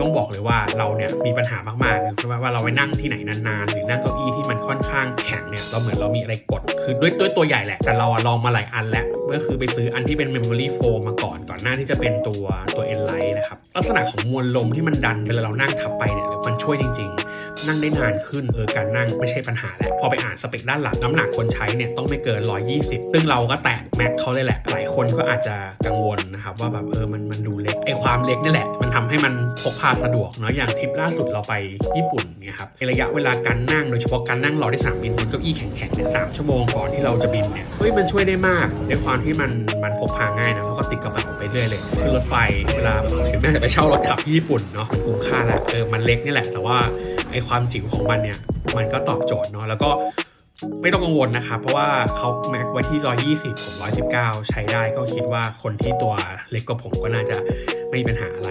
ต้องบอกเลยว่าเราเนี่ยมีปัญหามากๆคือว่าว่าเราไปนั่งที่ไหนนานๆ หรือนั่งเก้าอี้ที่มันค่อนข้างแข็งเนี่ยเราเหมือนเรามีอะไรกด คือด้วยด้วยตัวใหญ่แหละ แต่เราลองมาหลายอันแล้วก็คือไปซื้ออันที่เป็น memory foam มาก่อนก่อนหน้าที่จะเป็นตัวตัว Enlight นะครับลักษณะของมวลลมที่มันดันเวลาเรานั่งทับไปเนี่ยมันช่วยจริง ๆ นั่งได้นานขึ้นเออการนั่งไม่ใช่ปัญหาแล้วพอไปอ่านสเปคด้านหลังน้ำหนักคนใช้เนี่ยต้องไม่เกิน 120 ซึ่งเราก็แตะแม็กเขาเลยแหละหลายคนก็อาจจะกังวลนะครับว่าแบบเออมันมันดูเล็กไอความเล็กนี่แหละม ทำให้มันพกพาสะดวกเนาะอย่างทริปล่าสุดเราไปญี่ปุ่นเนี่ยครับในระยะเวลาการนั่งโดยเฉพาะการนั่งรอที่สนามบินบนเก้าอี้แข็งๆเนี่ยสามชั่วโมงก่อนที่เราจะบินเนี่ยเฮ้ยมันช่วยได้มากด้วยความที่มันมันพกพาง่ายนะแล้วก็ติดกระเป๋าไปเรื่อยเลยคือรถไฟเวลาถึงแม้จะไปเช่ารถขับที่ญี่ปุ่นเนาะคุ้มค่าละเออมันเล็กนี่แหละแต่ว่าไอความจิ๋วของมันเนี่ยมันก็ตอบโจทย์เนาะแล้วก็ไม่ต้องกังวลนะครับ เพราะว่าเขาแม็กไว้ที่ 120 ผม 119 ใช้ได้ก็คิดว่าคนที่ตัวเล็กกว่าผมก็น่าจะไม่มีปัญหาอะไร